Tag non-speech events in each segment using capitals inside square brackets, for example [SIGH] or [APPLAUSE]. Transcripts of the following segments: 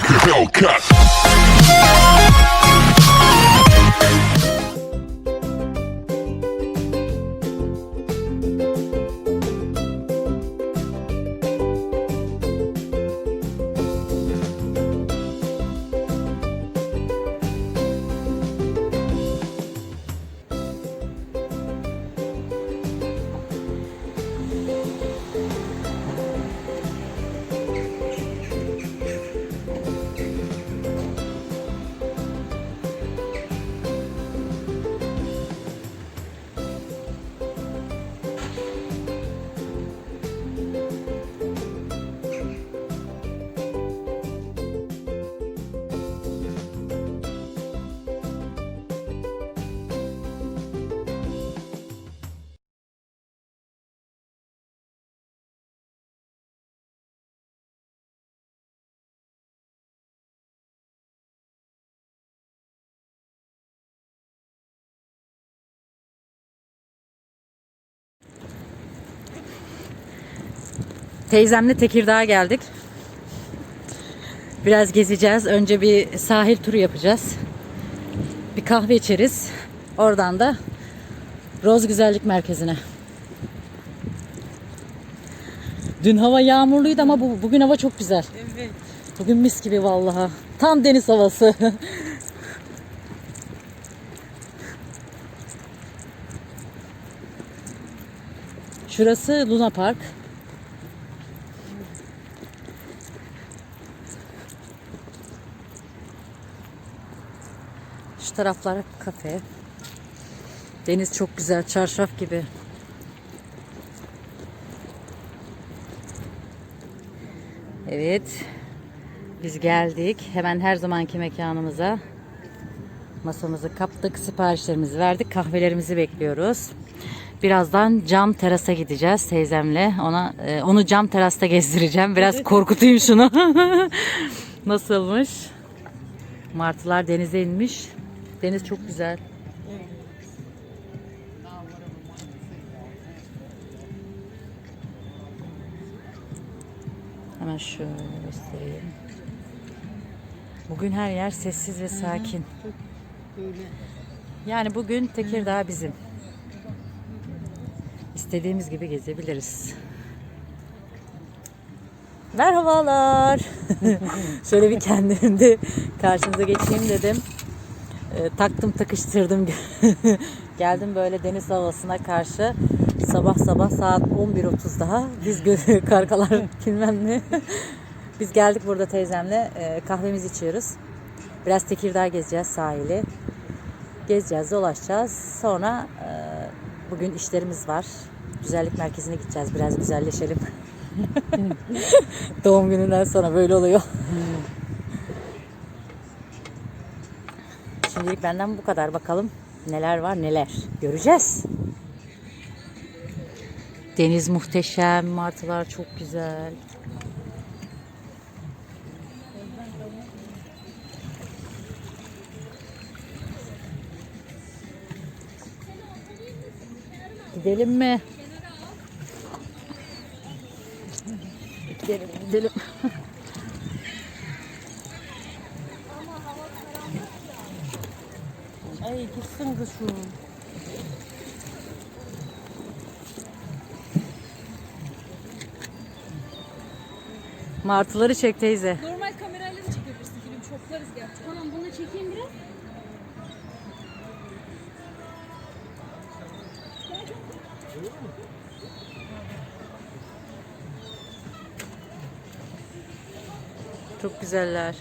like a Hellcat. Teyzemle Tekirdağ'a geldik. Biraz gezeceğiz. Önce bir sahil turu yapacağız. Bir kahve içeriz. Oradan da Roz Güzellik Merkezi'ne. Dün hava yağmurluydu ama bu, bugün hava çok güzel. Evet. Bugün mis gibi vallahi. Tam deniz havası. [LAUGHS] Şurası Luna Park. Şu taraflar kafe. Deniz çok güzel, çarşaf gibi. Evet. Biz geldik. Hemen her zamanki mekanımıza. Masamızı kaptık, siparişlerimizi verdik, kahvelerimizi bekliyoruz. Birazdan cam terasa gideceğiz teyzemle. Ona e, onu cam terasta gezdireceğim. Biraz [LAUGHS] korkutayım şunu. [LAUGHS] Nasılmış? Martılar denize inmiş. Deniz çok güzel. Hemen şöyle göstereyim. Bugün her yer sessiz ve sakin. Yani bugün Tekirdağ bizim. İstediğimiz gibi gezebiliriz. Merhabalar. [LAUGHS] Şöyle bir kendimde karşınıza geçeyim dedim. Ee, taktım takıştırdım. [LAUGHS] Geldim böyle deniz havasına karşı. Sabah sabah saat 11.30 daha. Biz [LAUGHS] kargalar bilmem ne. [LAUGHS] Biz geldik burada teyzemle e, kahvemizi içiyoruz. Biraz Tekirdağ gezeceğiz sahili. Gezeceğiz, dolaşacağız. Sonra e, bugün işlerimiz var. Güzellik merkezine gideceğiz. Biraz güzelleşelim. Doğum gününden sonra böyle oluyor. Şimdilik benden bu kadar. Bakalım neler var neler. Göreceğiz. Deniz muhteşem. Martılar çok güzel. Gidelim mi? Gidelim, gidelim. Ay şu. Martıları çek teyze. Normal kamerayla da çekebilirsin film. Çoklarız gerçi. Tamam bunu çekeyim biraz. Çok güzeller.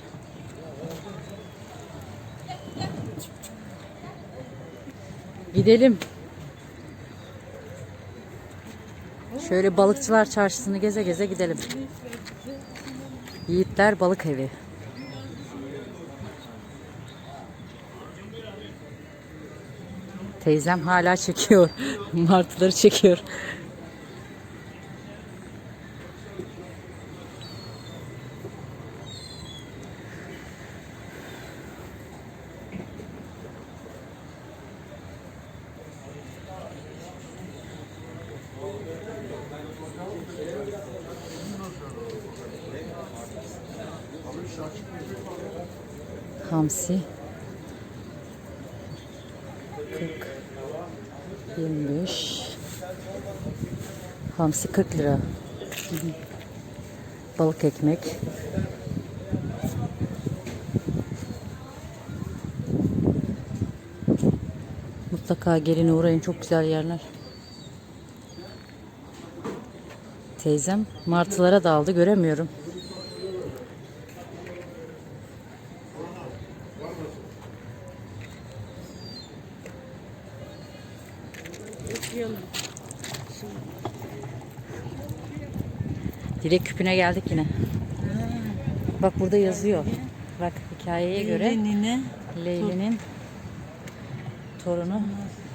Gidelim. Şöyle balıkçılar çarşısını geze geze gidelim. Yiğitler Balık Evi. Teyzem hala çekiyor. [LAUGHS] Martıları çekiyor. Hamsi 40 25 Hamsi 40 lira. Balık ekmek. Mutlaka gelin uğrayın çok güzel yerler. Teyzem martılara daldı göremiyorum. Küpüne geldik yine. Bak burada yazıyor. Bak hikayeye göre Nine. Leyli'nin torunu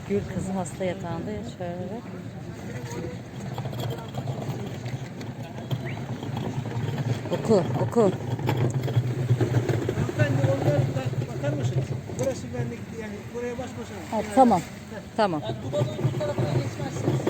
Gül kızı hasta yatağında şöyle bak. Oku, oku. Hanımefendi onlar bak, bakar mısınız? Burası benlik yani buraya basmasanız. Ha, tamam. Tamam. Dumanın bu tarafına geçmezsiniz.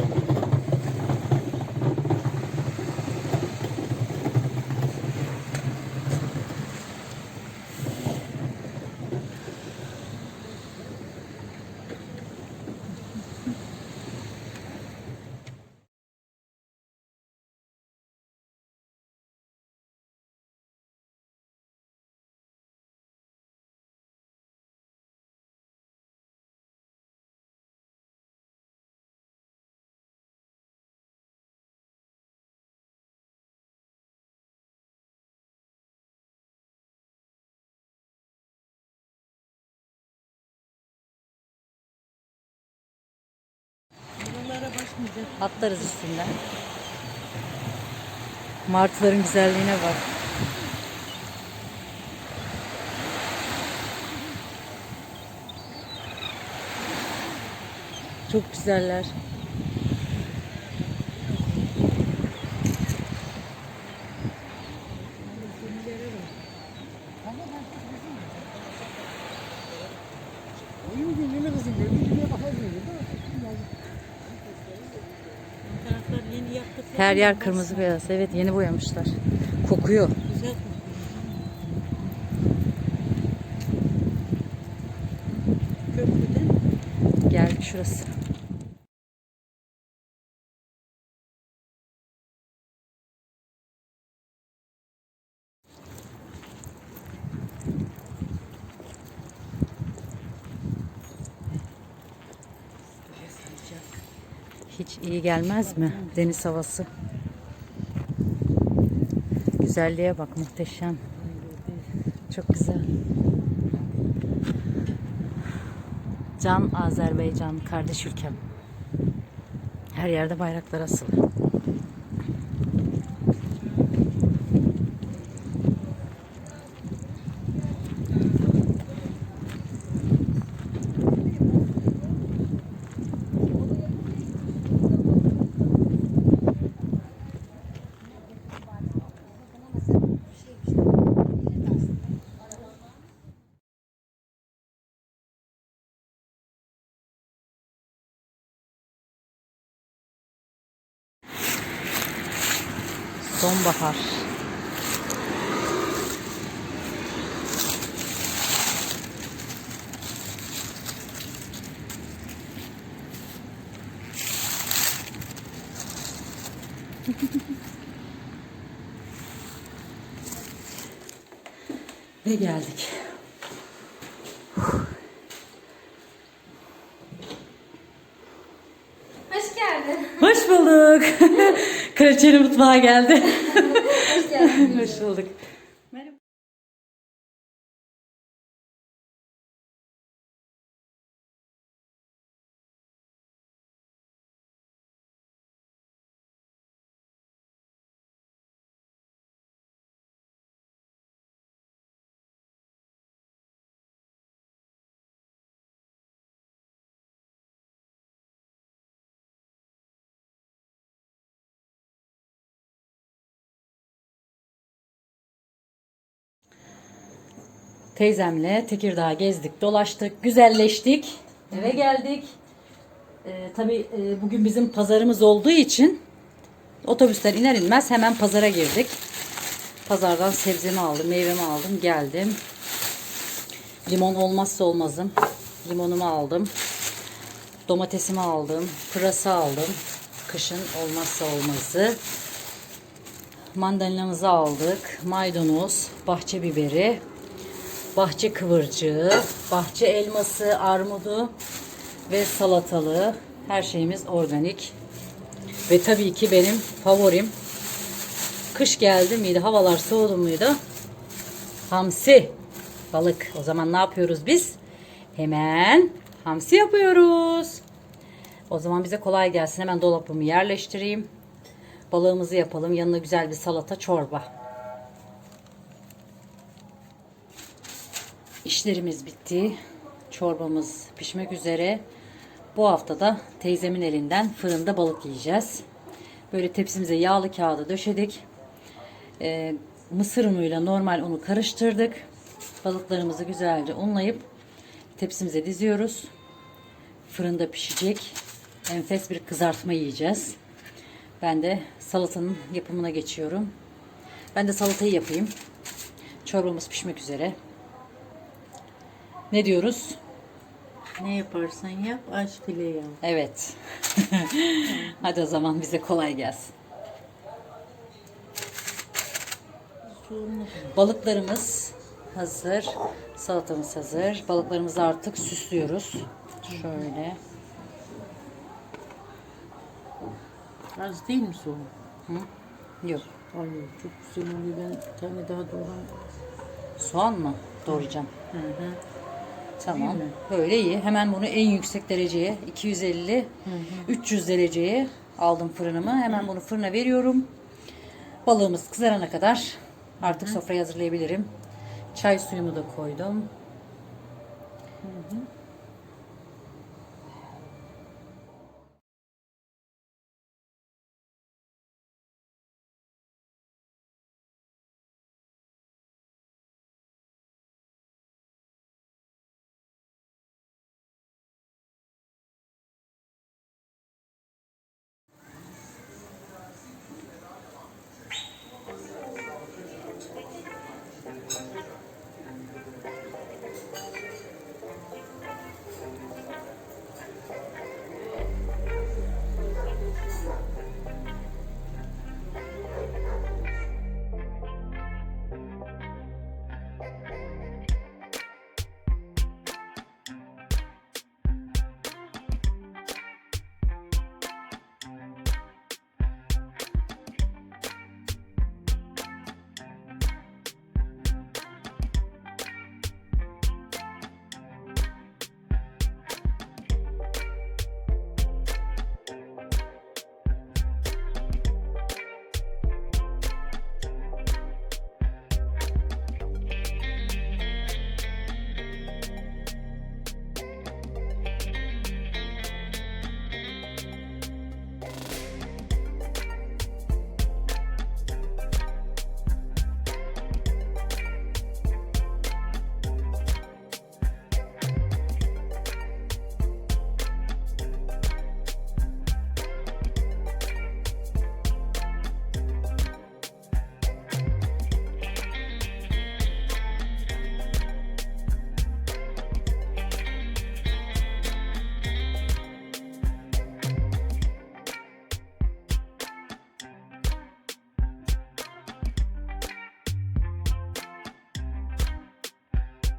Atlarız üstünden. Martıların güzelliğine bak. Çok güzeller. İyi mi değil mi kızım? Gördün mü? Bakar mısın? Taraflar yeni yaptık. Her yer kırmızı beyaz. Evet yeni boyamışlar. Kokuyor. Güzel. Köprüden Geldik şurası. İyi gelmez mi deniz havası? Güzelliğe bak muhteşem. Çok güzel. Can Azerbaycan kardeş ülkem. Her yerde bayraklar asılı. Sonbahar. Ve geldik. Hoş geldin. Hoş bulduk. Kraliçenin mutfağa geldi. Hoş geldin. [LAUGHS] Hoş bulduk. Teyzemle Tekirdağ gezdik, dolaştık, güzelleştik. Eve geldik. Ee, tabii e, bugün bizim pazarımız olduğu için otobüsten iner inmez hemen pazara girdik. Pazardan sebzemi aldım, meyvemi aldım, geldim. Limon olmazsa olmazım. Limonumu aldım. Domatesimi aldım. Pırasa aldım. Kışın olmazsa olmazı. Mandalinamızı aldık. Maydanoz, bahçe biberi, bahçe kıvırcığı, bahçe elması, armudu ve salatalığı. Her şeyimiz organik. Ve tabii ki benim favorim. Kış geldi miydi, havalar soğudu muydu? Hamsi. Balık. O zaman ne yapıyoruz biz? Hemen hamsi yapıyoruz. O zaman bize kolay gelsin. Hemen dolabımı yerleştireyim. Balığımızı yapalım. Yanına güzel bir salata, çorba. İşlerimiz bitti. Çorbamız pişmek üzere. Bu hafta da teyzemin elinden fırında balık yiyeceğiz. Böyle tepsimize yağlı kağıdı döşedik. Ee, mısır unuyla normal unu karıştırdık. Balıklarımızı güzelce unlayıp tepsimize diziyoruz. Fırında pişecek. Enfes bir kızartma yiyeceğiz. Ben de salatanın yapımına geçiyorum. Ben de salatayı yapayım. Çorbamız pişmek üzere. Ne diyoruz? Ne yaparsan yap aç file yap. Evet. [LAUGHS] Hadi o zaman bize kolay gelsin. Balıklarımız hazır. Salatamız hazır. Balıklarımızı artık süslüyoruz. Şöyle. Az değil mi soğum? Yok. Ay çok güzel oluyor. Ben bir tane daha doğram. Soğan mı doğrayacağım? Hı hı. Tamam. Mi? Böyle iyi. Hemen bunu en yüksek dereceye 250 300 dereceye aldım fırınımı. Hemen bunu fırına veriyorum. Balığımız kızarana kadar artık sofrayı hazırlayabilirim. Çay suyumu da koydum.